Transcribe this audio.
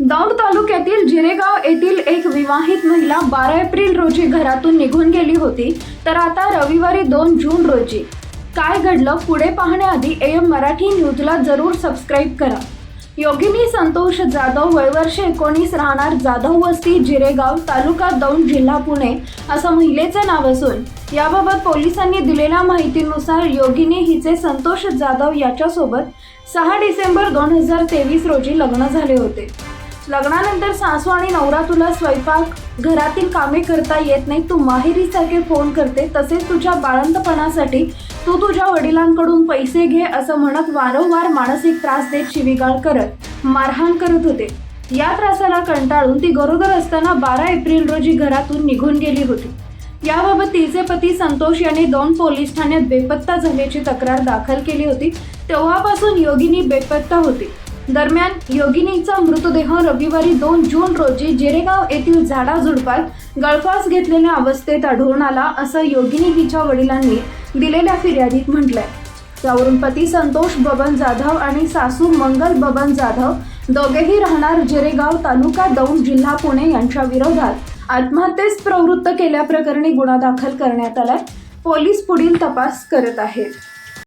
दौंड तालुक्यातील जिरेगाव येथील एक विवाहित महिला बारा एप्रिल रोजी घरातून निघून गेली होती तर आता रविवारी दोन जून रोजी. काय घडलं पुढे पाहण्याआधी एम मराठी न्यूजला जरूर सबस्क्राईब करा. योगिनी संतोष जाधव वयवर्ष एकोणीस राहणार जाधव वस्ती जिरेगाव तालुका दौंड जिल्हा पुणे असं महिलेचं नाव असून याबाबत पोलिसांनी दिलेल्या माहितीनुसार योगिनी हिचे संतोष जाधव याच्यासोबत सहा डिसेंबर दोन हजार तेवीस रोजी लग्न झाले होते. लग्नानंतर सासू आणि नवरा तुला स्वयंपाक घरातील कामे करता येत नाही तू माहेरीसारखे फोन करते. तसेच तुझ्या बाळंतपणासाठी तू तुझ्या वडिलांकडून पैसे घे असं म्हणत वारंवार मानसिक त्रास देत शिवीगाळ करत मारहाण करत होते. या त्रासाला कंटाळून ती गरोदर असताना बारा एप्रिल रोजी घरातून निघून गेली होती. याबाबत तिचे पती संतोष यांनी दोन पोलीस ठाण्यात बेपत्ता झाल्याची तक्रार दाखल केली होती. तेव्हापासून योगिनी बेपत्ता होती. दरम्यान योगिनीचा मृतदेह रविवारी दोन जून रोजी जिरेगाव येथील झाडाझुडपात गळफास घेतलेल्या अवस्थेत आढळून आला असं योगिनी हिच्या वडिलांनी दिलेल्या फिर्यादीत म्हटलंय. त्यावरून पती संतोष बबन जाधव आणि सासू मंगल बबन जाधव दोघेही राहणार जिरेगाव तालुका दौंड जिल्हा पुणे यांच्या विरोधात. आत्महत्येस प्रवृत्त केल्याप्रकरणी गुन्हा दाखल करण्यात आलाय. पोलीस पुढील तपास करत आहेत.